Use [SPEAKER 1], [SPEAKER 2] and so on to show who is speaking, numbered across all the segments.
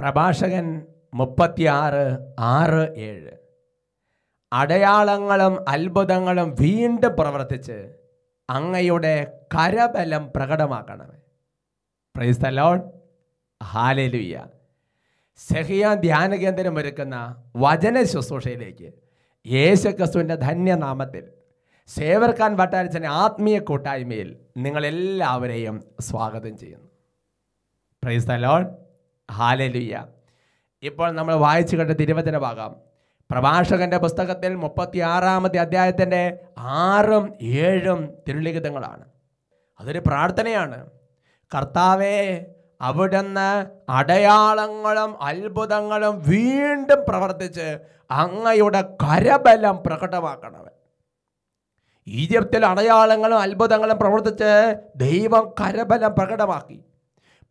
[SPEAKER 1] പ്രഭാഷകൻ മുപ്പത്തിയാറ് ആറ് ഏഴ്. അടയാളങ്ങളും അത്ഭുതങ്ങളും വീണ്ടും പ്രവർത്തിച്ച് അങ്ങയുടെ കരബലം പ്രകടമാക്കണമേ. പ്രൈസ് ദ ലോഡ് ഹാലലുയ്യ സെഹിയ ധ്യാന കേന്ദ്രം ഒരുക്കുന്ന വചന ശുശ്രൂഷയിലേക്ക് യേശു ക്രിസ്തുവിന്റെ ധന്യനാമത്തിൽ സേവർക്കാൻ വട്ടാരിച്ചന്റെ ആത്മീയ കൂട്ടായ്മയിൽ നിങ്ങളെല്ലാവരെയും സ്വാഗതം ചെയ്യുന്നു. പ്രൈസ് ലോർഡ് ഹാലലുയ്യ ഇപ്പോൾ നമ്മൾ വായിച്ചു കണ്ട തിരുവചന ഭാഗം. പ്രഭാഷകന്റെ പുസ്തകത്തിൽ മുപ്പത്തിയാറാമത്തെ അധ്യായത്തിന്റെ ആറും ഏഴും തിരുലിഖിതങ്ങളാണ്. അതൊരു പ്രാർത്ഥനയാണ്. കർത്താവെ അവിടുന്ന് അടയാളങ്ങളും അത്ഭുതങ്ങളും വീണ്ടും പ്രവർത്തിച്ച് അങ്ങയുടെ കരബലം പ്രകടമാക്കണവൻ. ഈജിപ്തിൽ അടയാളങ്ങളും അത്ഭുതങ്ങളും പ്രവർത്തിച്ച് ദൈവം കരബലം പ്രകടമാക്കി.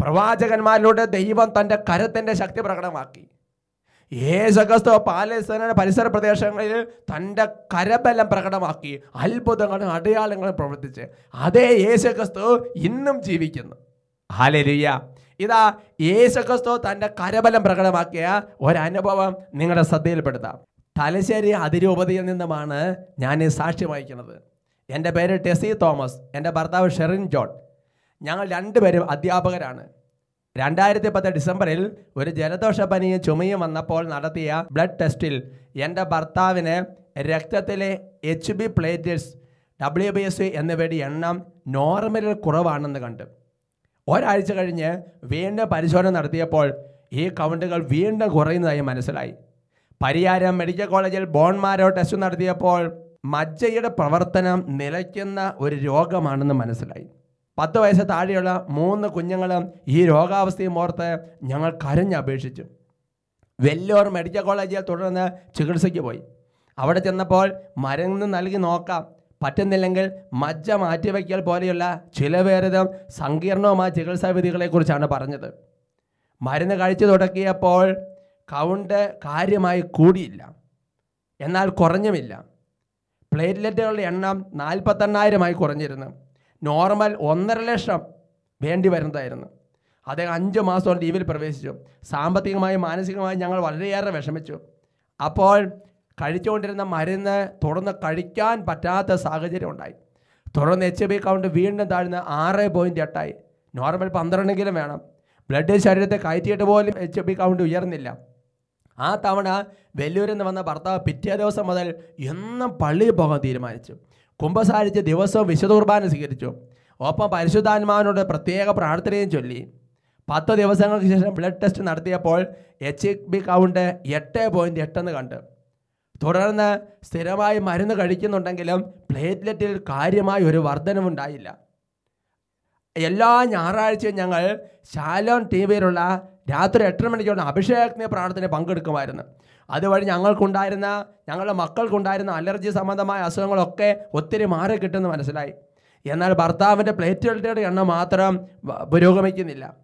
[SPEAKER 1] പ്രവാചകന്മാരിലൂടെ ദൈവം തന്റെ കരത്തിന്റെ ശക്തി പ്രകടമാക്കി. യേശുക്രിസ്തു പാലസ്തീനയുടെ പരിസര പ്രദേശങ്ങളിൽ തന്റെ കരബലം പ്രകടമാക്കി അത്ഭുതങ്ങളും അടയാളങ്ങളും പ്രവർത്തിച്ച് അതേ യേശുക്രിസ്തു ഇന്നും ജീവിക്കുന്നു. ഹാലലുയ്യ ഇതാ യേശുക്രിസ്തു തന്റെ കരബലം പ്രകടമാക്കിയ ഒരനുഭവം നിങ്ങളുടെ ശ്രദ്ധയിൽപ്പെടുത്താം. തലശ്ശേരി അതിരൂപതയിൽ നിന്നുമാണ് ഞാൻ ഈ സാക്ഷ്യം വഹിക്കുന്നത്. എന്റെ പേര് ടെസി തോമസ് എന്റെ ഭർത്താവ് ഷെറിൻ ജോൺ. ഞങ്ങൾ രണ്ടുപേരും അധ്യാപകരാണ്. രണ്ടായിരത്തി പത്ത് ഡിസംബറിൽ ഒരു ജലദോഷ പനിയും ചുമയും വന്നപ്പോൾ നടത്തിയ ബ്ലഡ് ടെസ്റ്റിൽ എന്റെ ഭർത്താവിന് രക്തത്തിലെ H B platelets W B S എന്നിവയുടെ എണ്ണം നോർമലിൽ കുറവാണെന്ന് കണ്ടു. ഒരാഴ്ച കഴിഞ്ഞ് വീണ്ടും പരിശോധന നടത്തിയപ്പോൾ ഈ കൗണ്ടുകൾ വീണ്ടും കുറയുന്നതായി മനസ്സിലായി. പരിയാരം മെഡിക്കൽ കോളേജിൽ ബോൺമാരോ ടെസ്റ്റ് നടത്തിയപ്പോൾ മജ്ജയുടെ പ്രവർത്തനം നിലയ്ക്കുന്ന ഒരു രോഗമാണെന്ന് മനസ്സിലായി. പത്ത് വയസ്സ് താഴെയുള്ള മൂന്ന് കുഞ്ഞുങ്ങളും ഈ രോഗാവസ്ഥയും ഓർത്ത് ഞങ്ങൾ കരഞ്ഞപേക്ഷിച്ചു. വെല്ലൂർ മെഡിക്കൽ കോളേജിൽ തുടർന്ന് ചികിത്സയ്ക്ക് പോയി. അവിടെ ചെന്നപ്പോൾ മരുന്ന് നൽകി നോക്കാം. പറ്റുന്നില്ലെങ്കിൽ മജ്ജ മാറ്റിവെക്കൽ പോലെയുള്ള ചിലവേറിതും സങ്കീർണവുമായ ചികിത്സാ വിധികളെക്കുറിച്ചാണ് പറഞ്ഞത്. മരുന്ന് കഴിച്ചു തുടക്കിയപ്പോൾ കൗണ്ട് കാര്യമായി കൂടിയില്ല. എന്നാൽ കുറഞ്ഞുമില്ല. പ്ലേറ്റ്ലെറ്റുകളുടെ എണ്ണം നാൽപ്പത്തെണ്ണായിരമായി കുറഞ്ഞിരുന്നു. നോർമൽ ഒന്നര ലക്ഷം വേണ്ടി വരുന്നതായിരുന്നു. അദ്ദേഹം അഞ്ച് മാസം ലീവിൽ പ്രവേശിച്ചു. സാമ്പത്തികമായും മാനസികമായും ഞങ്ങൾ വളരെയേറെ വിഷമിച്ചു. അപ്പോൾ കഴിച്ചുകൊണ്ടിരുന്ന മരുന്ന് തുടർന്ന് കഴിക്കാൻ പറ്റാത്ത സാഹചര്യം ഉണ്ടായി. തുടർന്ന് എച്ച് ബി കൗണ്ട് വീണ്ടും താഴ്ന്ന് ആറ് പോയിന്റ് എട്ടായി നോർമൽ പന്ത്രണ്ടെങ്കിലും വേണം. ബ്ലഡ് ശരീരത്തെ കയറ്റിയിട്ട് പോലും എച്ച് ബി കൗണ്ട് ഉയർന്നില്ല. ആ തവണ വെല്ലൂരിൽ നിന്ന് വന്ന ഭർത്താവ് പിറ്റേ ദിവസം മുതൽ എന്നും പള്ളിയിൽ പോകാൻ തീരുമാനിച്ചു. കുംഭസാരിച്ച് ദിവസവും വിശുദ്ധ കുർബാന സ്വീകരിച്ചു. ഒപ്പം പരിശുദ്ധാത്മാവിനോട് പ്രത്യേക പ്രാർത്ഥനയും ചൊല്ലി. പത്ത് ദിവസങ്ങൾക്ക് ശേഷം ബ്ലഡ് ടെസ്റ്റ് നടത്തിയപ്പോൾ എച്ച് ബി കൗണ്ട് എട്ട് പോയിന്റ് എട്ടെന്ന് കണ്ടു. തുടർന്ന് സ്ഥിരമായി മരുന്ന് കഴിക്കുന്നുണ്ടെങ്കിലും പ്ലേറ്റ്ലെറ്റിൽ കാര്യമായ ഒരു വർധനവുണ്ടായില്ല. എല്ലാ ഞായറാഴ്ചയും ഞങ്ങൾ ശാലോൺ ടി വിയിലുള്ള രാത്രി എട്ടര മണിക്കുള്ള അഭിഷേകത്തിന് പ്രാർത്ഥന പങ്കെടുക്കുമായിരുന്നു. അതുവഴി ഞങ്ങൾക്കുണ്ടായിരുന്ന ഞങ്ങളുടെ മക്കൾക്കുണ്ടായിരുന്ന അലർജി സംബന്ധമായ അസുഖങ്ങളൊക്കെ ഒത്തിരി മാറി കിട്ടുമെന്ന് മനസ്സിലായി. എന്നാൽ ഭർത്താവിന്റെ പ്ലേറ്റുകളുടെ എണ്ണം മാത്രം പുരോഗമിക്കുന്നില്ല.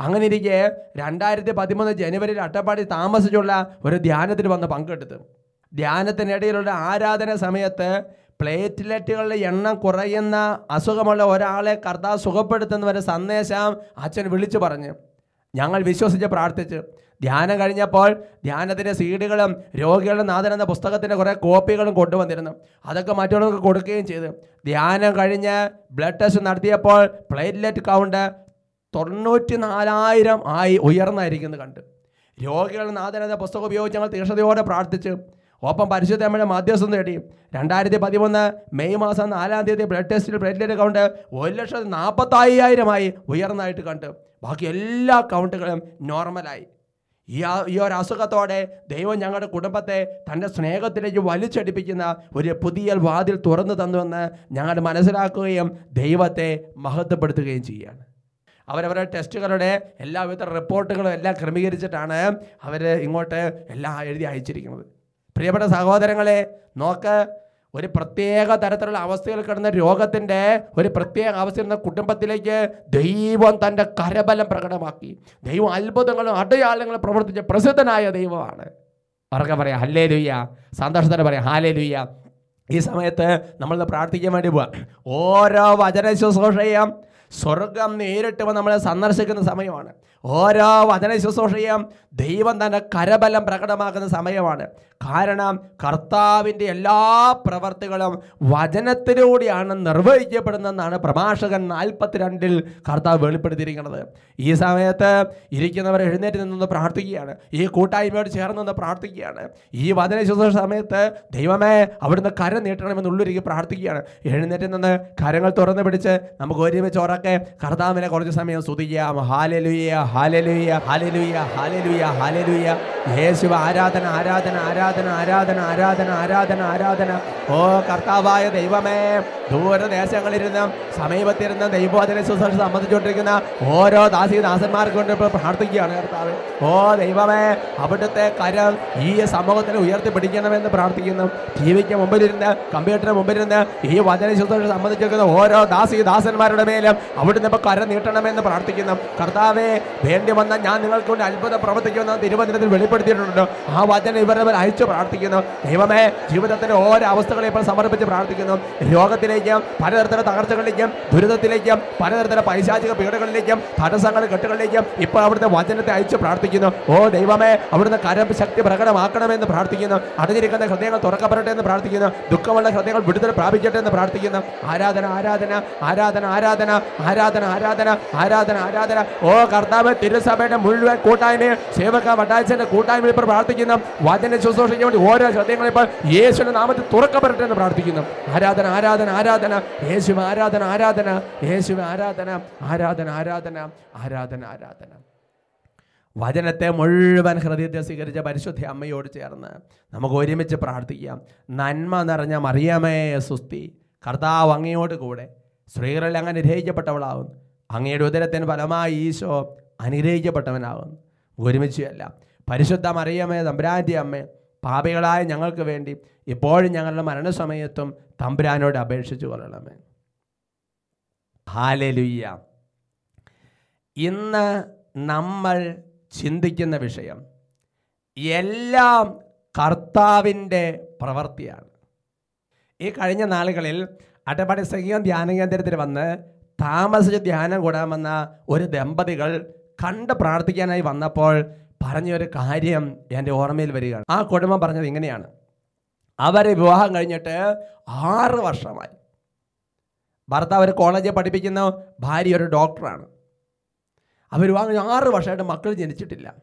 [SPEAKER 1] അങ്ങനെ ഇരിക്കെ രണ്ടായിരത്തി പതിമൂന്ന് ജനുവരിയിൽ അട്ടപ്പാടി താമസിച്ചുള്ള ഒരു ധ്യാനത്തിൽ വന്ന് പങ്കെടുത്തു. ധ്യാനത്തിനിടയിലുള്ള ആരാധന സമയത്ത് പ്ലേറ്റ്ലെറ്റുകളുടെ എണ്ണം കുറയുന്ന അസുഖമുള്ള ഒരാളെ കർത്താവ് സുഖപ്പെടുത്തുന്ന ഒരു സന്ദേശം അച്ഛൻ വിളിച്ചു പറഞ്ഞു. ഞങ്ങൾ വിശ്വസിച്ച് പ്രാർത്ഥിച്ചു. ധ്യാനം കഴിഞ്ഞപ്പോൾ ധ്യാനത്തിന്റെ സീഡുകളും രോഗികളുടെ നാഥൻ എന്ന പുസ്തകത്തിന്റെ കുറേ കോപ്പികളും കൊണ്ടുവന്നിരുന്നു. അതൊക്കെ മറ്റുള്ളവർക്ക് കൊടുക്കുകയും ചെയ്തു. ധ്യാനം കഴിഞ്ഞ് ബ്ലഡ് ടെസ്റ്റ് നടത്തിയപ്പോൾ പ്ലേറ്റ്ലെറ്റ് കൗണ്ട് തൊണ്ണൂറ്റി നാലായിരം ആയി ഉയർന്നായിരിക്കുന്നത് കണ്ടു. രോഗികളുടെ നാഥൻ എന്ന പുസ്തകം ഉപയോഗിച്ച് ഞങ്ങൾ തീക്ഷണതയോടെ പ്രാർത്ഥിച്ചു. ഒപ്പം പരിശുദ്ധ അമ്മയുടെ മധ്യസ്ഥം നേടി. രണ്ടായിരത്തി പതിമൂന്ന് മെയ് മാസം നാലാം തീയതി ബ്ലഡ് ടെസ്റ്റിൽ പ്ലേറ്റ്ലെറ്റ് കൗണ്ട് ഒരു ലക്ഷത്തി നാൽപ്പത്തയ്യായിരമായി ഉയർന്നതായിട്ട് കണ്ടു. ബാക്കി എല്ലാ കൗണ്ടുകളും നോർമലായി ഈ ഈ ഒരു അസുഖത്തോടെ ദൈവം ഞങ്ങളുടെ കുടുംബത്തെ തന്റെ സ്നേഹത്തിലേക്ക് വലിച്ചടിപ്പിക്കുന്ന ഒരു പുതിയ വാതിൽ തുറന്നു തന്നുവെന്ന് ഞങ്ങൾ മനസ്സിലാക്കുകയും ദൈവത്തെ മഹത്വപ്പെടുത്തുകയും ചെയ്യുകയാണ്. അവരവരുടെ ടെസ്റ്റുകളുടെ എല്ലാവിധ റിപ്പോർട്ടുകളും എല്ലാം ക്രമീകരിച്ചിട്ടാണ് അവർ ഇങ്ങോട്ട് എല്ലാം എഴുതി അയച്ചിരിക്കുന്നത്. പ്രിയപ്പെട്ട സഹോദരങ്ങളെ നോക്ക് ഒരു പ്രത്യേക തരത്തിലുള്ള അവസ്ഥയിൽ കിടന്ന രോഗത്തിന്റെ ഒരു പ്രത്യേക അവസ്ഥയിൽ നിന്ന് കുടുംബത്തിലേക്ക് ദൈവം തന്റെ കരബലം പ്രകടമാക്കി. ദൈവം അത്ഭുതങ്ങളും അടയാളങ്ങളും പ്രവർത്തിച്ച പ്രസിദ്ധനായ ദൈവമാണ്. ഉറക്കെ പറയാം? ഹല്ലേ ലുയ്യ സന്തോഷത്തോടെ പറയാം ഹാലേ ലുയ്യ ഈ സമയത്ത് നമ്മൾ പ്രാർത്ഥിക്കാൻ വേണ്ടി പോവാം. ഓരോ വചന ശുശ്രൂഷയും സ്വർഗം നേരിട്ട് നമ്മളെ സന്ദർശിക്കുന്ന സമയമാണ്. ഓരോ വചന ശുശ്രൂഷയും ദൈവം തന്നെ കരബലം പ്രകടമാക്കുന്ന സമയമാണ്. കാരണം കർത്താവിന്റെ എല്ലാ പ്രവർത്തികളും വചനത്തിലൂടെയാണ് നിർവഹിക്കപ്പെടുന്നതെന്നാണ് പ്രഭാഷകൻ നാൽപ്പത്തിരണ്ടിൽ കർത്താവ് വെളിപ്പെടുത്തിയിരിക്കുന്നത്. ഈ സമയത്ത് ഇരിക്കുന്നവർ എഴുന്നേറ്റ് നിന്ന് പ്രാർത്ഥിക്കുകയാണ്. ഈ കൂട്ടായ്മയോട് ചേർന്ന് നിന്ന് പ്രാർത്ഥിക്കുകയാണ്. ഈ വചന ശുശ്രൂഷ സമയത്ത് ദൈവമേ അവിടുന്ന് കരം നീട്ടണമെന്നുള്ളൊരുക്കി പ്രാർത്ഥിക്കുകയാണ്. എഴുന്നേറ്റ് നിന്ന് കരങ്ങൾ തുറന്ന് പിടിച്ച് നമുക്ക് ഒരുമിച്ച് ഉറക്കെ കർത്താവിനെ കുറച്ച് സമയം സ്തുതിക്കാം. ഹാലലുയ്യ ഹാലലുയ്യ ഹാലലുയ ഹാലലുയ ഹാലലുയ്യ യേശുവ ആരാധന ആരാധന ആരാധന ആരാധന ആരാധന ആരാധന ആരാധന. ഓ കർത്താവായ ദൈവമേ ദൂരദേശങ്ങളിരുന്ന് സമീപത്തിരുന്ന് ദൈവോധന ശുശ്രൂഷ സംബന്ധിച്ചുകൊണ്ടിരിക്കുന്ന ഓരോ ദാസി ദാസന്മാർക്ക് കൊണ്ട് ഇപ്പോൾ പ്രാർത്ഥിക്കുകയാണ് കർത്താവ്. ഓ ദൈവമേ അവിടുത്തെ കരം ഈ സമൂഹത്തിന് ഉയർത്തിപ്പിടിക്കണമെന്ന് പ്രാർത്ഥിക്കുന്നു. ടി വിക്ക് മുമ്പിലിരുന്ന് കമ്പ്യൂട്ടറിന് മുമ്പിലിരുന്ന് ഈ വചന ശുശ്രൂഷ സംബന്ധിച്ചിരിക്കുന്ന ഓരോ ദാസി ദാസന്മാരുടെ മേലും അവിടുന്ന് ഇപ്പോൾ കരം നീട്ടണമെന്ന് പ്രാർത്ഥിക്കുന്നു. കർത്താവെ വേണ്ടി വന്ന ഞാൻ നിങ്ങൾക്ക് കൊണ്ട് അത്ഭുത പ്രവർത്തിക്കുമെന്ന് തിരുവചനത്തിൽ വെളിപ്പെടുത്തിയിട്ടുണ്ട്. ആ വചനം ഇവരവർ അയച്ചു പ്രാർത്ഥിക്കുന്നു. ദൈവമേ ജീവിതത്തിന്റെ ഓരോ അവസ്ഥകളെ ഇപ്പോൾ സമർപ്പിച്ച് പ്രാർത്ഥിക്കുന്നു. രോഗത്തിലേക്കും പലതരത്തിലെ തകർച്ചകളിലേക്കും ദുരിതത്തിലേക്കും പലതരത്തിലെ പൈശാചിക പീഡകളിലേക്കും തടസ്സങ്ങൾ കെട്ടുകളിലേക്കും ഇപ്പോൾ അവിടുത്തെ വചനത്തെ അയച്ചു പ്രാർത്ഥിക്കുന്നു. ഓ ദൈവമേ അവിടുന്ന് കരം ശക്തി പ്രകടമാക്കണമെന്ന് പ്രാർത്ഥിക്കുന്നു. അടഞ്ഞിരിക്കുന്ന ഹൃദയങ്ങൾ തുറക്കപ്പെടട്ടെ എന്ന് പ്രാർത്ഥിക്കുന്നു. ദുഃഖമുള്ള ഹൃദയങ്ങൾ വിടുതൽ പ്രാപിക്കട്ടെ എന്ന് പ്രാർത്ഥിക്കുന്നു. ആരാധന ആരാധന ആരാധന ആരാധന ആരാധന ആരാധന ആരാധന ആരാധന. ഓ കർത്താവ് തിരുസഭയുടെ മുഴുവൻ കൂട്ടായ്മയും സേവക വട്ടാഴ്ചന്റെ കൂട്ടായ്മയിൽ ഇപ്പോൾ പ്രാർത്ഥിക്കുന്നു. വചന ശുശ്രൂഷയ്ക്ക് വേണ്ടി ഓരോ ഹൃദയങ്ങളും ഇപ്പോൾ യേശുവിന്റെ നാമത്തിൽ തുറക്കപ്പെടട്ടെ എന്ന് പ്രാർത്ഥിക്കുന്നു. ആരാധന ആരാധന ആരാധന. യേശു ആരാധന ആരാധന. യേശു ആരാധന. ആരാധന ആരാധന. ആരാധന ആരാധന. വചനത്തെ മുഴുവൻ ഹൃദയത്തെ സ്വീകരിച്ച പരിശുദ്ധ അമ്മയോട് ചേർന്ന് നമുക്ക് ഒരുമിച്ച് പ്രാർത്ഥിക്കാം. നന്മ നിറഞ്ഞ മറിയമേ സുസ്തി കർത്താവ് അങ്ങയോട് കൂടെ സ്ത്രീകളിൽ അങ്ങ് രഹിക്കപ്പെട്ടവളാവും അങ്ങയുടെ ഉദരത്തിന് ഫലമായി ഈശോ അനുഗ്രഹിക്കപ്പെട്ടവനാകുന്നു ഒരുമിച്ചല്ല പരിശുദ്ധ മറിയമേ തമ്പുരാന്റെ അമ്മ പാപികളായ ഞങ്ങൾക്ക് വേണ്ടി ഇപ്പോഴും ഞങ്ങളുടെ മരണസമയത്തും തമ്പുരാനോട് അപേക്ഷിച്ചു കൊള്ളണമേ. ഹാലലുയ്യ. ഇന്ന് നമ്മൾ ചിന്തിക്കുന്ന വിഷയം എല്ലാം കർത്താവിന്റെ പ്രവൃത്തിയാണ്. ഈ കഴിഞ്ഞ നാളുകളിൽ അട്ടപ്പാടി സഖ്യം ധ്യാന കേന്ദ്രത്തിൽ വന്ന് താമസിച്ച് ധ്യാനം കൂടാമെന്ന ഒരു ദമ്പതികൾ കണ്ട് പ്രാർത്ഥിക്കാനായി വന്നപ്പോൾ പറഞ്ഞൊരു കാര്യം എന്റെ ഓർമ്മയിൽ വരികയാണ്. ആ കുടുംബം പറഞ്ഞത് ഇങ്ങനെയാണ്. അവരെ വിവാഹം കഴിഞ്ഞിട്ട് ആറ് വർഷമായി. ഭർത്താവ് ഒരു കോളേജിൽ പഠിപ്പിക്കുന്ന ഭാര്യ ഒരു ഡോക്ടറാണ് അവർ വിവാഹം ആറ് വർഷമായിട്ട് മക്കൾ ജനിച്ചിട്ടില്ല.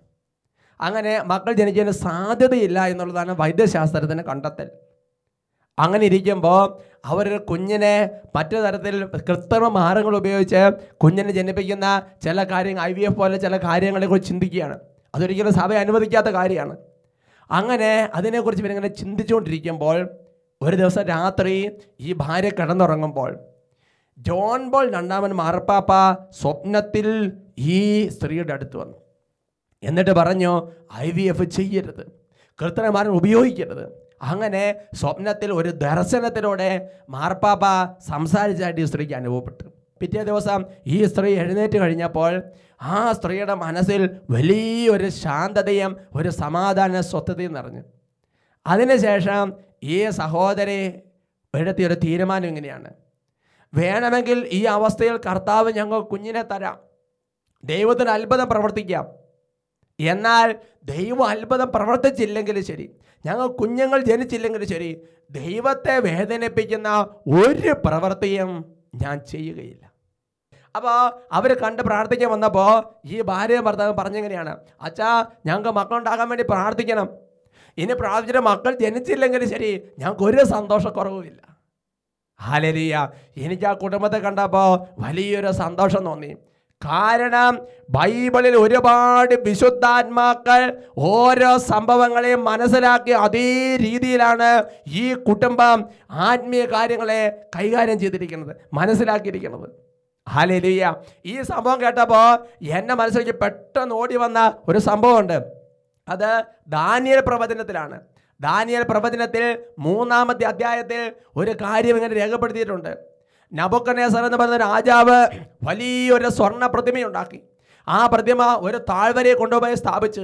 [SPEAKER 1] അങ്ങനെ മക്കൾ ജനിച്ചതിന് സാധ്യതയില്ല എന്നുള്ളതാണ് വൈദ്യശാസ്ത്രത്തിന് കണ്ടെത്തൽ. അങ്ങനെ ഇരിക്കുമ്പോൾ അവരൊരു കുഞ്ഞിനെ മറ്റു തരത്തിൽ കൃത്രിമ മാർഗങ്ങൾ ഉപയോഗിച്ച് കുഞ്ഞിനെ ജനിപ്പിക്കുന്ന ചില കാര്യങ്ങൾ ഐ വി എഫ് പോലെ ചില കാര്യങ്ങളെക്കുറിച്ച് ചിന്തിക്കുകയാണ്. അതൊരിക്കലും സഭ അനുവദിക്കാത്ത കാര്യമാണ്. അങ്ങനെ അതിനെക്കുറിച്ച് ഇവരിങ്ങനെ ചിന്തിച്ചുകൊണ്ടിരിക്കുമ്പോൾ ഒരു ദിവസം രാത്രി ഈ ഭാര്യ കിടന്നുറങ്ങുമ്പോൾ ജോൺ ബോൾ രണ്ടാമൻ മാർപ്പാപ്പ സ്വപ്നത്തിൽ ഈ സ്ത്രീയുടെ അടുത്ത് വന്നു. എന്നിട്ട് പറഞ്ഞു ഐ വി എഫ് ചെയ്യരുത്. കൃത്രിമാരൻ ഉപയോഗിക്കരുത്. അങ്ങനെ സ്വപ്നത്തിൽ ഒരു ദർശനത്തിലൂടെ മാർപ്പാപ്പ സംസാരിച്ചായിട്ട് ഈ സ്ത്രീക്ക് അനുഭവപ്പെട്ടു. പിറ്റേ ദിവസം ഈ സ്ത്രീ എഴുന്നേറ്റ് കഴിഞ്ഞപ്പോൾ ആ സ്ത്രീയുടെ മനസ്സിൽ വലിയൊരു ശാന്തതയും ഒരു സമാധാന സ്വത്വതയും നിറഞ്ഞു. അതിനുശേഷം ഈ സഹോദരി എടുത്തിയ ഒരു തീരുമാനം ഇങ്ങനെയാണ്. വേണമെങ്കിൽ ഈ അവസ്ഥയിൽ കർത്താവ് ഞങ്ങൾ കുഞ്ഞിനെ തരാം. ദൈവത്തിന് അത്ഭുതം പ്രവർത്തിക്കാം. എന്നാൽ ദൈവം അത്ഭുതം പ്രവർത്തിച്ചില്ലെങ്കിൽ ശരി. ഞങ്ങൾ കുഞ്ഞുങ്ങൾ ജനിച്ചില്ലെങ്കിൽ ശരി ദൈവത്തെ വേദനിപ്പിക്കുന്ന ഒരു പ്രവൃത്തിയും ഞാൻ ചെയ്യുകയില്ല. അപ്പോൾ അവർ കണ്ട് പ്രാർത്ഥിക്കാൻ വന്നപ്പോൾ ഈ ഭാര്യ ഭർത്താവ് പറഞ്ഞെങ്ങനെയാണ് അച്ഛാ ഞങ്ങൾക്ക് മക്കളുണ്ടാകാൻ വേണ്ടി പ്രാർത്ഥിക്കണം. ഇനി പ്രാർത്ഥിച്ചിട്ട് മക്കൾ ജനിച്ചില്ലെങ്കിൽ ശരി ഞങ്ങൾക്ക് ഒരു സന്തോഷക്കുറവുമില്ല. ഹാലരിയ എനിക്ക് ആ കുടുംബത്തെ കണ്ടപ്പോൾ വലിയൊരു സന്തോഷം തോന്നി. കാരണം ബൈബിളിൽ ഒരുപാട് വിശുദ്ധാത്മാക്കൾ ഓരോ സംഭവങ്ങളെയും മനസ്സിലാക്കി അതേ രീതിയിലാണ് ഈ കുടുംബം ആത്മീയ കാര്യങ്ങളെ കൈകാര്യം ചെയ്തിരിക്കുന്നത് മനസ്സിലാക്കിയിരിക്കുന്നത്. ഹാലലിയ ഈ സംഭവം കേട്ടപ്പോൾ എന്റെ മനസ്സിലേക്ക് പെട്ടെന്ന് ഓടി വന്ന ഒരു സംഭവമുണ്ട്. അത് ദാനിയൽ പ്രവചനത്തിലാണ്. ദാനിയൽ പ്രവചനത്തിൽ മൂന്നാമത്തെ അധ്യായത്തിൽ ഒരു കാര്യം ഇങ്ങനെ രേഖപ്പെടുത്തിയിട്ടുണ്ട്. നബുക്കനേസർ എന്ന് പറയുന്ന രാജാവ് വലിയൊരു സ്വർണ പ്രതിമയുണ്ടാക്കി. ആ പ്രതിമ ഒരു താഴ്വരയെ കൊണ്ടുപോയി സ്ഥാപിച്ച്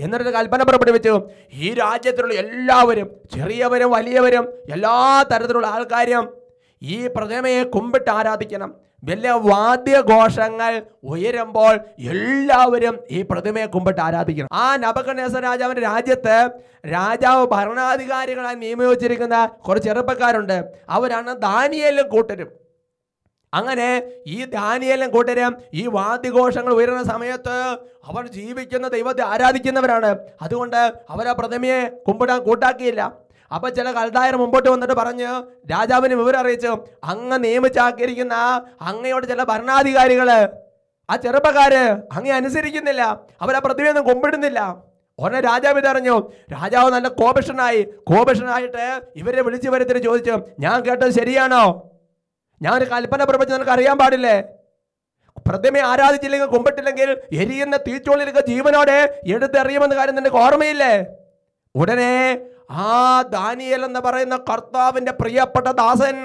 [SPEAKER 1] എന്നൊരു കൽപ്പന പുറപ്പെടുവിച്ചു. ഈ രാജ്യത്തിലുള്ള എല്ലാവരും ചെറിയവരും വലിയവരും എല്ലാ തരത്തിലുള്ള ആൾക്കാരും ഈ പ്രതിമയെ കുമ്പിട്ട് ആരാധിക്കണം. വലിയ വാദ്യഘോഷങ്ങൾ ഉയരുമ്പോൾ എല്ലാവരും ഈ പ്രതിമയെ കുമ്പിട്ട് ആരാധിക്കണം. ആ നബക്കനേസ രാജാവിന്റെ രാജ്യത്ത് രാജാവ് ഭരണാധികാരികളായി നിയമിച്ചിരിക്കുന്ന കുറച്ച് ചെറുപ്പക്കാരുണ്ട്. അവരാണ് ദാനിയലും കൂട്ടരും. അങ്ങനെ ഈ ദാനിയേലും കൂട്ടരും ഈ വാദ്യഘോഷങ്ങൾ ഉയരുന്ന സമയത്ത് അവർ ജീവിക്കുന്ന ദൈവത്തെ ആരാധിക്കുന്നവരാണ്. അതുകൊണ്ട് അവർ ആ പ്രതിമയെ കുമ്പിടാൻ കൂട്ടാക്കിയില്ല. അപ്പൊ ചില കൽദായർ മുമ്പോട്ട് വന്നിട്ട് പറഞ്ഞ് രാജാവിന് വിവരം അറിയിച്ചു. അങ്ങ് നിയമിച്ചാക്കിയിരിക്കുന്ന അങ്ങയോട് ചില ഭരണാധികാരികൾ ആ ചെറുപ്പക്കാര് അങ്ങേ അനുസരിക്കുന്നില്ല. അവരാ പ്രതിമയൊന്നും കുമ്പിടുന്നില്ല. ഉടനെ രാജാവ് ഇതറിഞ്ഞു രാജാവ് നല്ല കോപിഷനായി കോപിഷനായിട്ട് ഇവരെ വിളിച്ചു വരുത്തിട്ട് ചോദിച്ചു ഞാൻ കേട്ടത് ശരിയാണോ? ഞാൻ ഒരു കൽപ്പന പ്രപഞ്ചം നിനക്ക് അറിയാൻ പാടില്ലേ? പ്രതിമയെ ആരാധിച്ചില്ലെങ്കിൽ കുമ്പിട്ടില്ലെങ്കിൽ എരിയുന്ന തീച്ചോളിലൊക്കെ ജീവനോടെ എടുത്തെറിയുമെന്ന കാര്യം നിനക്ക് ഓർമ്മയില്ലേ? ഉടനെ ആ ദാനിയൽ എന്ന് പറയുന്ന കർത്താവിന്റെ പ്രിയപ്പെട്ട ദാസൻ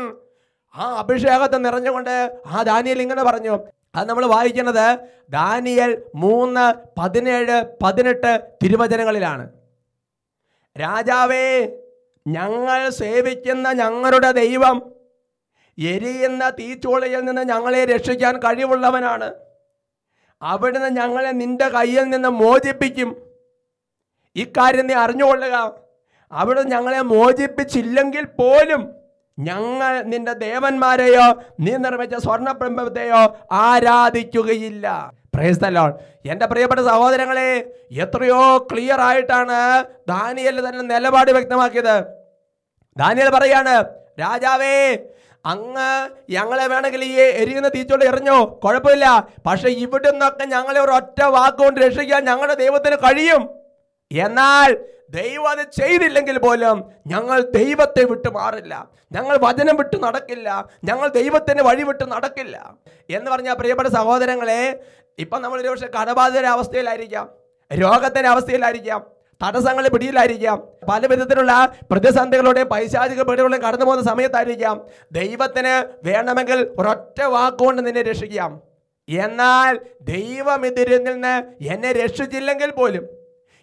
[SPEAKER 1] ആ അഭിഷേകത്തെ നിറഞ്ഞുകൊണ്ട് ആ ദാനിയൽ ഇങ്ങനെ പറഞ്ഞു. അത് നമ്മൾ വായിക്കുന്നത് ദാനിയൽ മൂന്ന് പതിനേഴ് പതിനെട്ട് തിരുവചനങ്ങളിലാണ്. രാജാവേ ഞങ്ങൾ സേവിക്കുന്ന ഞങ്ങളുടെ ദൈവം എരിയുന്ന തീച്ചോളയിൽ നിന്ന് ഞങ്ങളെ രക്ഷിക്കാൻ കഴിവുള്ളവനാണ്. അവിടുന്ന് ഞങ്ങളെ നിന്റെ കയ്യിൽ നിന്ന് മോചിപ്പിക്കും. ഇക്കാര്യം നീ അറിഞ്ഞുകൊള്ളുക. അവിടെ ഞങ്ങളെ മോചിപ്പിച്ചില്ലെങ്കിൽ പോലും ഞങ്ങൾ നിന്റെ ദേവന്മാരെയോ നീ നിർമ്മിച്ച സ്വർണപ്രംഭത്തെയോ ആരാധിക്കുകയില്ല. പ്രേസ്തലോൺ എന്റെ പ്രിയപ്പെട്ട സഹോദരങ്ങളെ എത്രയോ ക്ലിയർ ആയിട്ടാണ് ദാനിയൽ തന്നെ നിലപാട് വ്യക്തമാക്കിയത്. ദാനിയൽ പറയാണ് രാജാവേ അങ്ങ് ഞങ്ങളെ വേണമെങ്കിൽ ഈ എരിയുന്ന തീച്ചോട് എറിഞ്ഞോ? കുഴപ്പമില്ല. പക്ഷെ ഇവിടുന്നൊക്കെ ഞങ്ങളെ ഒരു ഒറ്റ വാക്കുകൊണ്ട് രക്ഷിക്കാൻ ഞങ്ങളുടെ ദൈവത്തിന് കഴിയും. എന്നാൽ ദൈവം അത് ചെയ്തില്ലെങ്കിൽ പോലും ഞങ്ങൾ ദൈവത്തെ വിട്ട് മാറില്ല. ഞങ്ങൾ വചനം വിട്ട് നടക്കില്ല. ഞങ്ങൾ ദൈവത്തിന് വഴി വിട്ട് നടക്കില്ല. എന്ന് പറഞ്ഞാൽ പ്രിയപ്പെട്ട സഹോദരങ്ങളെ ഇപ്പം നമ്മൾ ഒരുപക്ഷെ കടബാധിതരുടെ അവസ്ഥയിലായിരിക്കാം രോഗത്തിന്റെ അവസ്ഥയിലായിരിക്കാം. തടസ്സങ്ങൾ പിടിയിലായിരിക്കാം. പല വിധത്തിലുള്ള പ്രതിസന്ധികളുടെയും പൈശാചിക പിടികളുടെയും കടന്നു പോകുന്ന സമയത്തായിരിക്കാം. ദൈവത്തിന് വേണമെങ്കിൽ ഒരൊറ്റ വാക്കുകൊണ്ട് നിന്നെ രക്ഷിക്കാം. എന്നാൽ ദൈവം ഇതിൽ നിന്ന് എന്നെ രക്ഷിച്ചില്ലെങ്കിൽ പോലും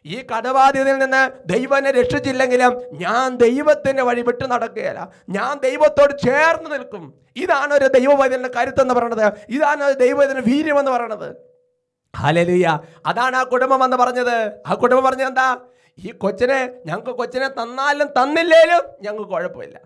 [SPEAKER 1] ഈ കടബാധ്യതയിൽ നിന്ന് ദൈവനെ രക്ഷിച്ചില്ലെങ്കിലും ഞാൻ ദൈവത്തിന്റെ വഴി വിട്ട് നടക്കുകയില്ല. ഞാൻ ദൈവത്തോട് ചേർന്ന് നിൽക്കും. ഇതാണ് ഒരു ദൈവവൈദ്യന്റെ കരുത്തെന്ന് പറയുന്നത്. ഇതാണ് ഒരു ദൈവവൈദ്യന്റെ വീര്യം എന്ന് പറയുന്നത്. ഹലലുയ അതാണ് ആ കുടുംബം എന്ന് പറഞ്ഞത്. ആ കുടുംബം പറഞ്ഞത് എന്താ? ഈ കൊച്ചിനെ ഞങ്ങൾക്ക് കൊച്ചിനെ തന്നാലും തന്നില്ലേലും ഞങ്ങൾക്ക് കുഴപ്പമില്ല.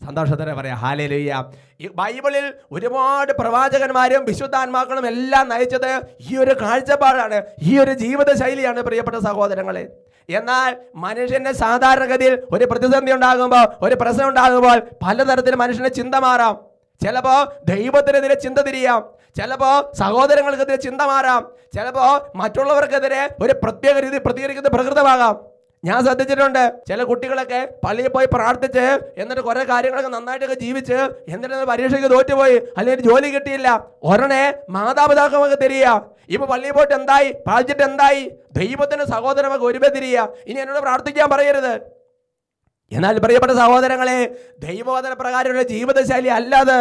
[SPEAKER 1] സന്തോഷത്തോടെ പറയാം. ഹാലലുയ്യ ഈ ബൈബിളിൽ ഒരുപാട് പ്രവാചകന്മാരും വിശുദ്ധാത്മാക്കളും എല്ലാം നയിച്ചത് ഈ ഒരു കാഴ്ചപ്പാടാണ്. ഈ ഒരു ജീവിത ശൈലിയാണ് പ്രിയപ്പെട്ട സഹോദരങ്ങളെ. എന്നാൽ മനുഷ്യന്റെ സാധാരണഗതിയിൽ ഒരു പ്രതിസന്ധി ഉണ്ടാകുമ്പോൾ ഒരു പ്രശ്നം ഉണ്ടാകുമ്പോൾ പലതരത്തിൽ മനുഷ്യന്റെ ചിന്ത മാറാം. ചിലപ്പോ ദൈവത്തിനെതിരെ ചിന്ത തിരിയാം. ചിലപ്പോ സഹോദരങ്ങൾക്കെതിരെ ചിന്ത മാറാം. ചിലപ്പോ മറ്റുള്ളവർക്കെതിരെ ഒരു പ്രത്യേക രീതി പ്രതികരിക്കുന്ന പ്രകൃതമാകാം. ഞാൻ ശ്രദ്ധിച്ചിട്ടുണ്ട്. ചില കുട്ടികളൊക്കെ പള്ളിയിൽ പോയി പ്രാർത്ഥിച്ച് എന്നിട്ട് കുറേ കാര്യങ്ങളൊക്കെ നന്നായിട്ടൊക്കെ ജീവിച്ച് എന്നിട്ട് പരീക്ഷയ്ക്ക് തോറ്റുപോയി. അല്ലെങ്കിൽ ജോലി കിട്ടിയില്ല. ഉടനെ മാതാപിതാക്കൾക്ക് തിരിയുക ഇപ്പൊ പള്ളിയിൽ പോയിട്ട് എന്തായി? പ്രാർത്ഥിച്ചിട്ട് എന്തായി? ദൈവത്തിന് സഹോദരമൊക്കെ ഒരുമേ തിരിയുക ഇനി എന്നോട് പ്രാർത്ഥിക്കാൻ പറയരുത്. എന്നാൽ പ്രിയപ്പെട്ട സഹോദരങ്ങളെ ദൈവവചന പ്രകാരമുള്ള ജീവിതശൈലി അല്ലാതെ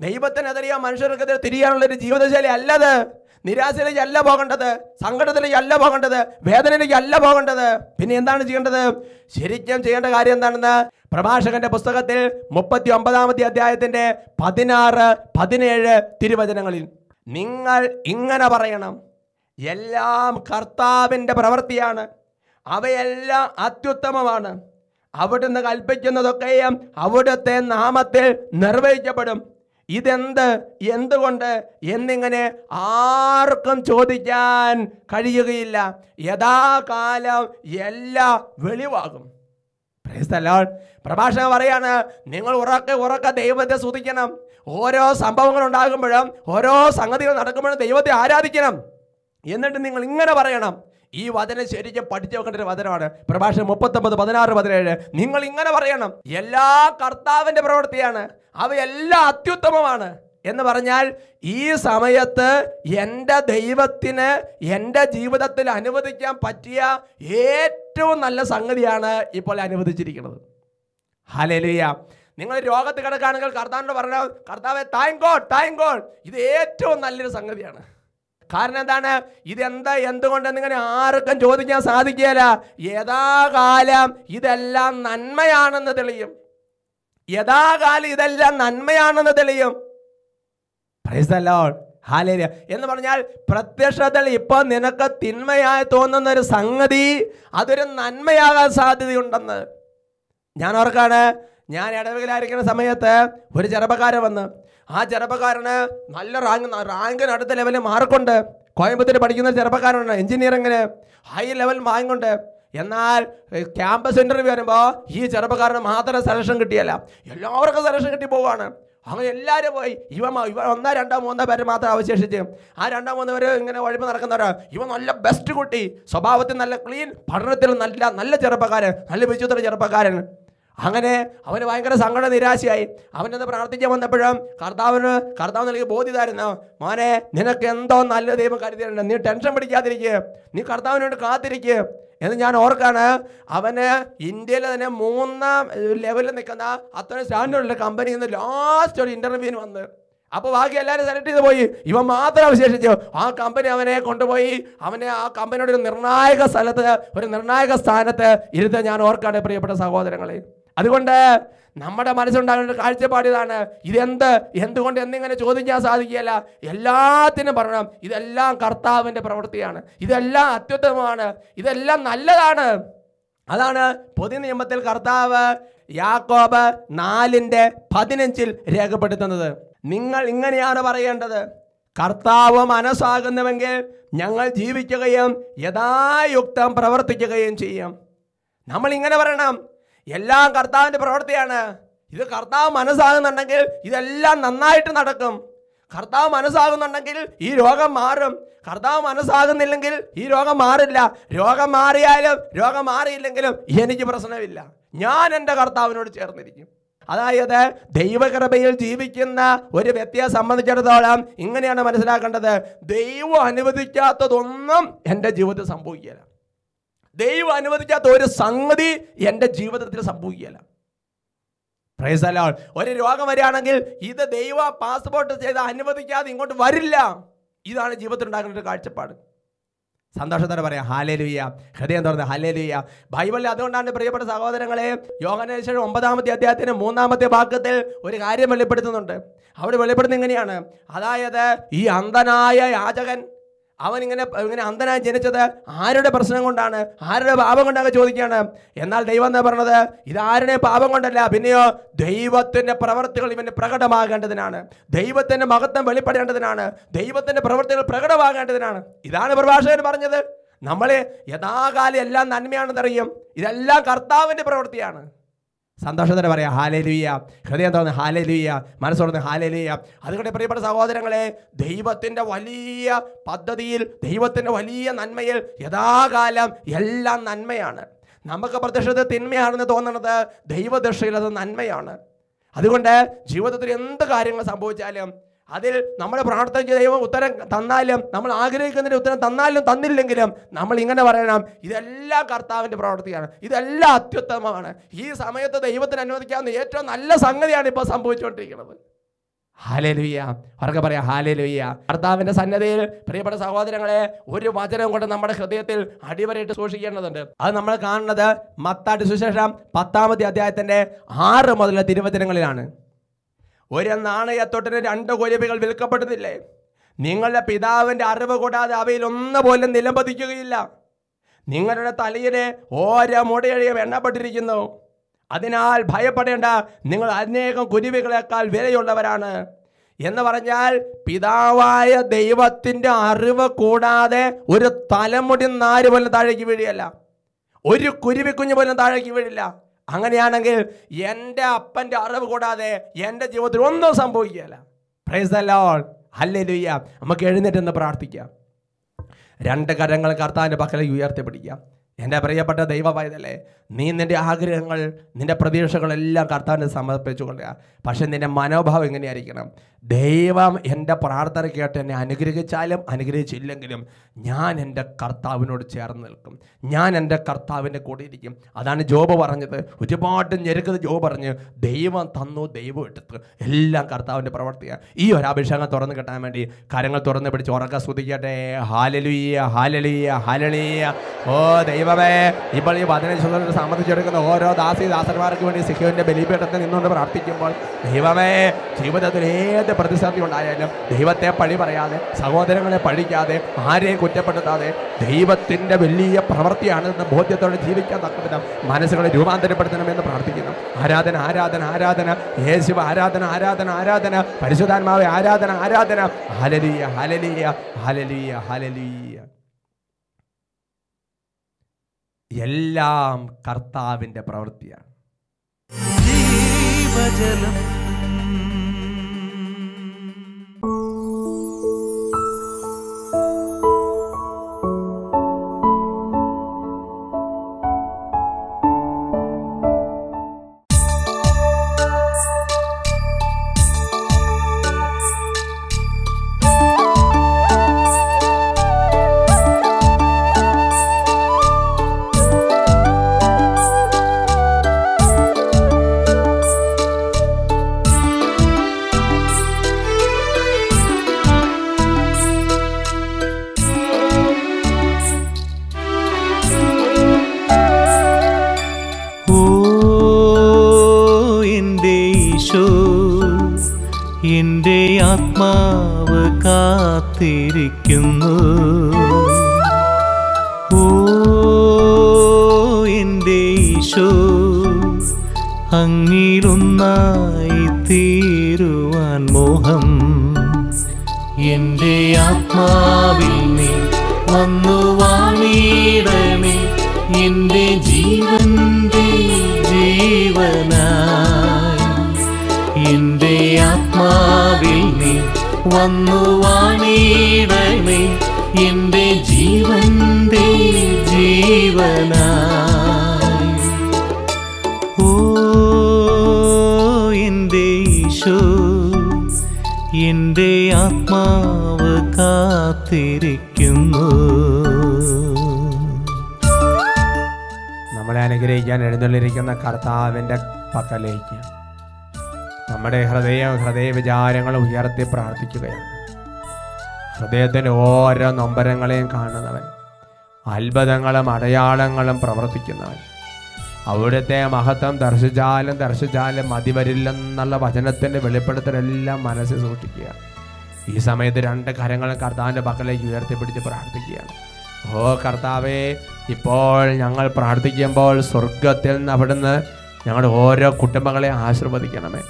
[SPEAKER 1] ദൈവത്തിനെതിരെയോ മനുഷ്യർക്കെതിരെ തിരിയാനുള്ള ഒരു ജീവിതശൈലി അല്ലാതെ നിരാശയിലേക്ക് അല്ല പോകേണ്ടത് സങ്കടത്തിലേക്ക് അല്ല പോകേണ്ടത് വേദനയിലേക്ക് അല്ല പോകേണ്ടത്. പിന്നെ എന്താണ് ചെയ്യേണ്ടത്? ശരിക്കും ചെയ്യേണ്ട കാര്യം എന്താണെന്ന് പ്രഭാഷകന്റെ പുസ്തകത്തിൽ മുപ്പത്തി ഒമ്പതാമത്തെ അധ്യായത്തിന്റെ പതിനാറ് പതിനേഴ് തിരുവചനങ്ങളിൽ നിങ്ങൾ ഇങ്ങനെ പറയണം. എല്ലാം കർത്താവിന്റെ പ്രവൃത്തിയാണ്. അവയെല്ലാം അത്യുത്തമമാണ്. അവിടുന്ന് കൽപ്പിക്കുന്നതൊക്കെയും അവിടുത്തെ നാമത്തിൽ നിർവഹിക്കപ്പെടും. ഇതെന്ത്? എന്തുകൊണ്ട്? എന്നിങ്ങനെ ആർക്കും ചോദിക്കാൻ കഴിയുകയില്ല. യഥാകാലം എല്ലാം വെളിവാകും. പ്രഭാഷണം പറയാണ് നിങ്ങൾ ഉറക്കെ ഉറക്കെ ദൈവത്തെ സ്തുതിക്കണം. ഓരോ സംഭവങ്ങൾ ഉണ്ടാകുമ്പോഴും ഓരോ സംഗതികൾ നടക്കുമ്പോഴും ദൈവത്തെ ആരാധിക്കണം. എന്നിട്ട് നിങ്ങൾ ഇങ്ങനെ പറയണം ഈ വചനം ശരിക്കും പഠിച്ചു വെക്കേണ്ട ഒരു വചനമാണ്. പ്രഭാഷണം മുപ്പത്തൊമ്പത് പതിനാറ് പതിനേഴ്. നിങ്ങൾ ഇങ്ങനെ പറയണം. എല്ലാ കർത്താവിന്റെ പ്രവൃത്തിയാണ്. അവയെല്ലാം അത്യുത്തമമാണ്. എന്ന് പറഞ്ഞാൽ ഈ സമയത്ത് എന്റെ ദൈവത്തിന് എന്റെ ജീവിതത്തിൽ അനുവദിക്കാൻ പറ്റിയ ഏറ്റവും നല്ല സംഗതിയാണ് ഇപ്പോൾ അനുവദിച്ചിരിക്കുന്നത്. ഹലലിയ നിങ്ങൾ രോഗത്ത് കിടക്കുകയാണെങ്കിൽ കർത്താവിനോട് പറഞ്ഞ കർത്താവെ താങ്ക് ഗോഡ് താങ്ക് ഗോഡ് ഇത് ഏറ്റവും നല്ലൊരു സംഗതിയാണ്. കാരണം എന്താണ്? ഇതെന്താ എന്തുകൊണ്ടെന്ന് ഇങ്ങനെ ആർക്കും ചോദിക്കാൻ സാധിക്കുകയില്ല. യഥാകാലം ഇതെല്ലാം നന്മയാണെന്ന് തെളിയും. യഥാകാലം ഇതെല്ലാം നന്മയാണെന്ന് തെളിയും. എന്ന് പറഞ്ഞാൽ പ്രത്യക്ഷത്തിൽ ഇപ്പൊ നിനക്ക് തിന്മയായി തോന്നുന്ന ഒരു സംഗതി അതൊരു നന്മയാകാൻ സാധ്യതയുണ്ടെന്ന്. ഞാൻ ഓർക്കാണ് ഞാൻ ഇടവകയിലായിരിക്കുന്ന സമയത്ത് ഒരു ചെറുപ്പക്കാരൻ വന്ന് ആ ചെറുപ്പക്കാരന് നല്ല റാങ്ക് റാങ്കിന് അടുത്ത ലെവലിൽ മാർക്കുണ്ട്. കോയമ്പത്തൂർ പഠിക്കുന്ന ചെറുപ്പക്കാരനാണ് എഞ്ചിനീയറിങ്ങിന് ഹൈ ലെവൽ മാർക്കുണ്ട്. എന്നാൽ ക്യാമ്പസ് ഇന്റർവ്യൂ വരുമ്പോൾ ഈ ചെറുപ്പക്കാരന് മാത്രം സെലക്ഷൻ കിട്ടിയല്ല. എല്ലാവർക്കും സെലക്ഷൻ കിട്ടി പോവാണ്. അങ്ങനെ എല്ലാവരും പോയി. ഇവ ഇവ ഒന്നാ രണ്ടോ മൂന്നോ പേര് മാത്രം അവശേഷിച്ച്. ആ രണ്ടോ മൂന്നോ പേര് ഇങ്ങനെ വഴിപ്പ് നടക്കുന്നവരാ. ഇവ നല്ല ബെസ്റ്റ് കുട്ടി. സ്വഭാവത്തിൽ നല്ല ക്ലീൻ പഠനത്തിൽ നല്ല നല്ല ചെറുപ്പക്കാരൻ നല്ല വിചിത്ര ചെറുപ്പക്കാരൻ. അങ്ങനെ അവന് ഭയങ്കര സങ്കട നിരാശയായി. അവനൊന്ന് പ്രാർത്ഥിക്കാൻ വന്നപ്പോഴും കർത്താവിന് കർത്താവ് നൽകി ബോധ്യതായിരുന്നു. മോനെ നിനക്ക് എന്തോ നല്ല ദൈവം കരുതിയിട്ടുണ്ട്. നീ ടെൻഷൻ പിടിക്കാതിരിക്കുക നീ കർത്താവിനോട് കാത്തിരിക്കുക എന്ന് ഞാൻ ഓർക്കാണ്. അവന് ഇന്ത്യയിലെ തന്നെ മൂന്നാം ലെവലിൽ നിൽക്കുന്ന അത്ര സ്റ്റാൻഡേർഡിലെ കമ്പനിയിൽ നിന്ന് ലാസ്റ്റ് ഒരു ഇന്റർവ്യൂവിന് വന്ന്. അപ്പോൾ ബാക്കി എല്ലാവരും സെലക്ട് ചെയ്ത് പോയി. ഇവൻ മാത്രം അവശേഷിച്ചു. ആ കമ്പനി അവനെ കൊണ്ടുപോയി. അവനെ ആ കമ്പനിയുടെ ഒരു നിർണായക സ്ഥലത്ത് ഒരു നിർണായക സ്ഥാനത്ത് ഇരുന്ന് ഞാൻ ഓർക്കാണ് പ്രിയപ്പെട്ട സഹോദരങ്ങളെ. അതുകൊണ്ട് നമ്മുടെ മനസ്സുണ്ടാകേണ്ട കാഴ്ചപ്പാട് ഇതാണ്. ഇതെന്ത്? എന്തുകൊണ്ട് എന്നിങ്ങനെ ചോദിക്കാൻ സാധിക്കുകയില്ല? എല്ലാത്തിനും പറയണം. ഇതെല്ലാം കർത്താവിന്റെ പ്രവൃത്തിയാണ്. ഇതെല്ലാം അത്യുത്തമമാണ്. ഇതെല്ലാം നല്ലതാണ്. അതാണ് പൊതു നിയമത്തിൽ കർത്താവ് യാക്കോബ് നാലിന്റെ പതിനഞ്ചിൽ രേഖപ്പെടുത്തുന്നത്. നിങ്ങൾ ഇങ്ങനെയാണ് പറയേണ്ടത്. കർത്താവ് മനസ്സാകുന്നുവെങ്കിൽ ഞങ്ങൾ ജീവിക്കുകയും യഥായുക്തം പ്രവർത്തിക്കുകയും ചെയ്യും. നമ്മൾ ഇങ്ങനെ പറയണം. എല്ലാം കർത്താവിന്റെ പ്രവൃത്തിയാണ് ഇത് കർത്താവ് മനസ്സാകുന്നുണ്ടെങ്കിൽ ഇതെല്ലാം നന്നായിട്ട് നടക്കും. കർത്താവ് മനസ്സാകുന്നുണ്ടെങ്കിൽ ഈ രോഗം മാറും. കർത്താവ് മനസ്സാകുന്നില്ലെങ്കിൽ ഈ രോഗം മാറില്ല. രോഗം മാറിയാലും രോഗം മാറിയില്ലെങ്കിലും എനിക്ക് പ്രശ്നമില്ല. ഞാൻ എന്റെ കർത്താവിനോട് ചേർന്നിരിക്കും. അതായത് ദൈവകൃപയിൽ ജീവിക്കുന്ന ഒരു വ്യക്തിയെ സംബന്ധിച്ചിടത്തോളം ഇങ്ങനെയാണ് മനസ്സിലാക്കേണ്ടത്. ദൈവം അനുവദിക്കാത്തതൊന്നും എന്റെ ജീവിതത്തിൽ സംഭവിക്കില്ല. ദൈവം അനുവദിക്കാത്ത ഒരു സംഗതി എന്റെ ജീവിതത്തിൽ സംഭവിക്കുകയല്ല. പ്രൈസ് ഒരു രോഗം വരികയാണെങ്കിൽ ഇത് ദൈവ പാസ്പോർട്ട് ചെയ്ത് അനുവദിക്കാതെ ഇങ്ങോട്ട് വരില്ല. ഇതാണ് ജീവിതത്തിൽ ഉണ്ടാകുന്ന ഒരു കാഴ്ചപ്പാട്. സന്തോഷത്തോടെ പറയാം ഹാലേലുയ്യ ഹൃദയം തുറന്ന് ഹാലേലുയ്യ ബൈബിളിൽ അതുകൊണ്ടാണ് പ്രിയപ്പെട്ട സഹോദരങ്ങളെ യോഗനേശ്വരൻ ഒമ്പതാമത്തെ അധ്യായത്തിന്റെ മൂന്നാമത്തെ ഭാഗത്തിൽ ഒരു കാര്യം വെളിപ്പെടുത്തുന്നുണ്ട്. അവിടെ വെളിപ്പെടുന്നത് എങ്ങനെയാണ് അതായത് ഈ അന്ധനായ യാചകൻ അവൻ ഇങ്ങനെ ഇങ്ങനെ അന്ധനായി ജനിച്ചത് ആരുടെ പ്രശ്നം കൊണ്ടാണ്? ആരുടെ പാപം കൊണ്ടാണ് ചോദിക്കുകയാണ്? എന്നാൽ ദൈവം എന്താ പറഞ്ഞത്? ഇത് ആരുടെ പാപം കൊണ്ടല്ല പിന്നെയോ ദൈവത്തിന്റെ പ്രവർത്തികൾ ഇവന് പ്രകടമാകേണ്ടതിനാണ്. ദൈവത്തിന്റെ മഹത്വം വെളിപ്പെടേണ്ടതിനാണ്. ദൈവത്തിന്റെ പ്രവർത്തികൾ പ്രകടമാകേണ്ടതിനാണ്. ഇതാണ് പ്രഭാഷകൻ പറഞ്ഞത്. നമ്മൾ യഥാകാലം എല്ലാം നന്മയാണെന്നറിയും. ഇതെല്ലാം കർത്താവിന്റെ പ്രവൃത്തിയാണ്. സന്തോഷത്തോടെ പറയാം ഹാലലുയ്യ ഹൃദയം തുറന്ന് ഹാലേലുയ്യ മനസ്സുറന്ന് ഹാലലുയ്യ അതുകൊണ്ട് പ്രിയപ്പെട്ട സഹോദരങ്ങളെ ദൈവത്തിന്റെ വലിയ പദ്ധതിയിൽ ദൈവത്തിന്റെ വലിയ നന്മയിൽ യഥാകാലം എല്ലാം നന്മയാണ്. നമുക്ക് പ്രത്യക്ഷത്തിൽ തിന്മയാണെന്ന് തോന്നുന്നത് ദൈവദൃഷ്ടയിൽ അത് നന്മയാണ്. അതുകൊണ്ട് ജീവിതത്തിൽ എന്ത് കാര്യങ്ങൾ സംഭവിച്ചാലും അതിൽ നമ്മൾ പ്രാർത്ഥന ദൈവം ഉത്തരം തന്നാലും നമ്മൾ ആഗ്രഹിക്കുന്നതിന് ഉത്തരം തന്നാലും തന്നില്ലെങ്കിലും നമ്മൾ ഇങ്ങനെ പറയണം ഇതെല്ലാം കർത്താവിന്റെ പ്രവർത്തിയാണ് ഇതെല്ലാം അത്യുത്തമമാണ്. ഈ സമയത്ത് ദൈവത്തിന് അനുവദിക്കാവുന്ന ഏറ്റവും നല്ല സംഗതിയാണ് ഇപ്പോൾ സംഭവിച്ചുകൊണ്ടിരിക്കുന്നത്. ഹാലലുയ്യ അവർക്ക് പറയാം ഹാലലുയ്യ കർത്താവിന്റെ സന്നദ്ധയിൽ പ്രിയപ്പെട്ട സഹോദരങ്ങളെ ഒരു വചനം കൊണ്ട് നമ്മുടെ ഹൃദയത്തിൽ അടിവരയിട്ട് സൂക്ഷിക്കേണ്ടതുണ്ട്. അത് നമ്മൾ കാണുന്നത് മത്താട്ട് സുശേഷം പത്താമത്തെ അധ്യായത്തിന്റെ ആറ് മുതലുള്ള തിരുവചനങ്ങളിലാണ് ഒരു നാണയത്തൊട്ടിന് രണ്ട് കുരുവികൾ വിൽക്കപ്പെടുന്നില്ലേ? നിങ്ങളുടെ പിതാവിന്റെ അറിവ് കൂടാതെ അവയിൽ ഒന്ന് പോലും നിലംപതിക്കുകയില്ല. നിങ്ങളുടെ തലയിലെ ഓരോ മുടയഴിയും എണ്ണപ്പെട്ടിരിക്കുന്നു. അതിനാൽ ഭയപ്പെടേണ്ട നിങ്ങൾ അനേകം കുരുവികളെക്കാൾ വിലയുള്ളവരാണ്. എന്ന് പറഞ്ഞാൽ പിതാവായ ദൈവത്തിന്റെ അറിവ് കൂടാതെ ഒരു തലമുടി നാല് പോലും താഴേക്ക് വീഴുകയല്ല. ഒരു കുരുവിക്കുഞ്ഞ് പോലും താഴേക്ക് വീഴില്ല. അങ്ങനെയാണെങ്കിൽ എന്റെ അപ്പന്റെ അറിവ് കൂടാതെ എന്റെ ജീവിതത്തിൽ ഒന്നും സംഭവിക്കുകയില്ല. പ്രൈസ് ദ ലോർഡ് ലുയ്യ നമുക്ക് എഴുന്നേറ്റ് എന്ന് പ്രാർത്ഥിക്കാം. രണ്ട് കരങ്ങൾ കർത്താവിന്റെ പക്കലേക്ക് ഉയർത്തി പിടിക്കാം എന്റെ പ്രിയപ്പെട്ട ദൈവമായതല്ലേ നീ നിന്റെ ആഗ്രഹങ്ങൾ നിന്റെ പ്രതീക്ഷകളെല്ലാം കർത്താവിന് സമർപ്പിച്ചു കൊള്ളുക പക്ഷേ നിന്റെ മനോഭാവം എങ്ങനെയായിരിക്കണം? ദൈവം എന്റെ പ്രാർത്ഥന കേട്ട് എന്നെ അനുഗ്രഹിച്ചാലും അനുഗ്രഹിച്ചില്ലെങ്കിലും ഞാൻ എന്റെ കർത്താവിനോട് ചേർന്ന് നിൽക്കും. ഞാൻ എന്റെ കർത്താവിന്റെ കൂടെ ഇരിക്കും. അതാണ് ജോബ് പറഞ്ഞത്. ഒരുപാട് ഞെരുക്കത് ജോബ് പറഞ്ഞ് ദൈവം തന്നു ദൈവം എടുത്തു. എല്ലാം കർത്താവിന്റെ പ്രവർത്തിയാണ് ഈ ഒരു അഭിഷേകം തുറന്ന് കിട്ടാൻ വേണ്ടി കരങ്ങൾ തുറന്ന് പിടിച്ച് ഉറക്ക സ്തുതിക്കട്ടെ. ഹാലലുയ്യ ഹാലലുയ്യ ഹാലലുയ്യ ഓ ദൈവമേ ഇപ്പോൾ ഈ വചന ശതമാനം സമ്മതിച്ചെടുക്കുന്ന ഓരോ ദാസി ദാസന്മാർക്ക് വേണ്ടി സിഖുവിന്റെ ബലിപീഠത്തിൽ നിന്നുകൊണ്ട് പ്രാർത്ഥിക്കുമ്പോൾ ദൈവമേ ജീവിതത്തിൽ ഏത് പ്രതിസന്ധി ഉണ്ടായാലും ദൈവത്തെ പഴി പറയാതെ സഹോദരങ്ങളെ പഴിക്കാതെ ആരെയും കുറ്റപ്പെടുത്താതെ ദൈവത്തിന്റെ വലിയ പ്രവൃത്തിയാണെന്ന ബോധ്യത്തോടെ ജീവിക്കാൻ തക്ക വിധം മനസ്സുകളെ രൂപാന്തരപ്പെടുത്തണമെന്ന് പ്രാർത്ഥിക്കുന്നു. ആരാധന ആരാധന ആരാധന യേശു ആരാധന ആരാധന ആരാധന പരിശുദ്ധാത്മാവെ ആരാധന ആരാധന. ഹലലിയ ഹലലിയ ഹലലിയ ഹലലിയ എല്ലാം കർത്താവിന്റെ പ്രവൃത്തിയാണ്.
[SPEAKER 2] ജീവജലം ആത്മാവ് കാത്തിരിക്കുന്നു. എന്റെ ജീവനാ ഓ എന്റെ ഈശോ എന്റെ കാത്തിരിക്കുന്നു.
[SPEAKER 1] നമ്മളെ അനുഗ്രഹിക്കാൻ എഴുന്നള്ളിരിക്കുന്ന കർത്താവിന്റെ പക്കലേക്ക്. നമ്മുടെ ഹൃദയ ഹൃദയ വിചാരങ്ങൾ ഉയർത്തി പ്രാർത്ഥിക്കുകയാണ്. ഹൃദയത്തിന്റെ ഓരോ നൊമ്പരങ്ങളെയും കാണുന്നവൻ. അത്ഭുതങ്ങളും അടയാളങ്ങളും പ്രവർത്തിക്കുന്നവൻ. അവിടുത്തെ മഹത്വം ദർശിച്ചാലും ദർശിച്ചാലും മതി വരില്ലെന്നുള്ള വചനത്തിന്റെ വെളിപ്പെടുത്തലെല്ലാം മനസ്സിൽ സൂക്ഷിക്കുക. ഈ സമയത്ത് രണ്ട് കരങ്ങളും കർത്താവിന്റെ പക്കലേക്ക് ഉയർത്തിപ്പിടിച്ച് പ്രാർത്ഥിക്കുകയാണ് ഓ കർത്താവേ ഇപ്പോൾ ഞങ്ങൾ പ്രാർത്ഥിക്കുമ്പോൾ സ്വർഗത്തിൽ നിന്ന് അവിടുന്ന് ഞങ്ങളുടെ ഓരോ കുടുംബങ്ങളെ ആശീർവദിക്കണമേ.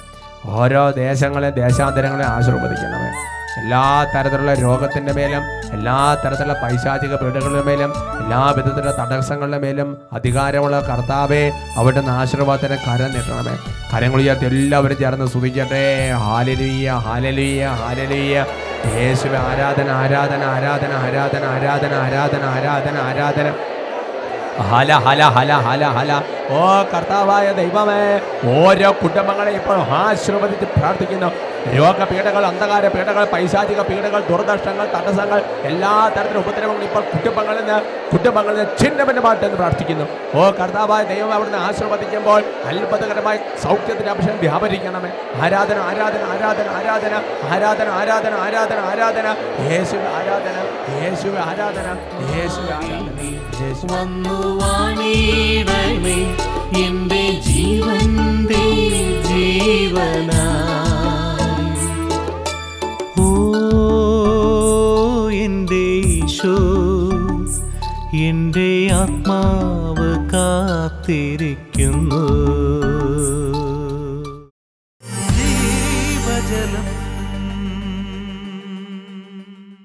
[SPEAKER 1] ഓരോ ദേശങ്ങളെ ദേശാന്തരങ്ങളെ ആശീർവദിക്കണമേ. എല്ലാ തരത്തിലുള്ള രോഗത്തിന്റെ മേലും എല്ലാ തരത്തിലുള്ള പൈശാചിക പീഡകളുടെ മേലും എല്ലാ വിധത്തിലുള്ള തടസ്സങ്ങളുടെ മേലും അധികാരമുള്ള കർത്താവെ അവരുടെ ആശീർവാദത്തിന് കരം നീട്ടണമേ. കരങ്ങൾ ഉയർത്തി എല്ലാവരും ചേർന്ന് സുഖിക്കട്ടെ ഹാലലുയ്യ ഹാലലുയ്യ ഹാലലുയ്യ യേശുവെ ആരാധന ആരാധന ആരാധന ആരാധന ആരാധന ആരാധന ആരാധന ആരാധന. ഹല ഹല ഹല ഹല ഹല. ഓ കർത്താവായ ദൈവമേ ഓരോ കുടുംബങ്ങളെ ഇപ്പോൾ ആശീർവദിച്ച് പ്രാർത്ഥിക്കുന്നു. രോഗപീഠകൾ അന്ധകാര പീഡകൾ പൈശാചിക പീഡകൾ ദുർദർശങ്ങൾ തടസ്സങ്ങൾ എല്ലാ തരത്തിലും ഉപദ്രവങ്ങളും ഇപ്പോൾ കുടുംബങ്ങളിൽ നിന്ന് കുടുംബങ്ങളിൽ നിന്ന് ഛിന്നഭിന്നമായിട്ടെന്ന് പ്രാർത്ഥിക്കുന്നു. ഓ കർത്താവായ ദൈവം അവിടുന്ന് ആശീർവദിക്കുമ്പോൾ അത്ഭുതകരമായി സൗഖ്യത്തിന്റെ അഭിഷേകം വ്യാപരിക്കണമേ. ആരാധന ആരാധന ആരാധന ആരാധന ആരാധന ആരാധന ആരാധന ആരാധന. യേശു ആരാധന യേശു ആരാധന യേശു ആരാധന. യേശു
[SPEAKER 2] വന്നു എന്റെ ആത്മാവ് കാത്തിരിക്കുന്നു.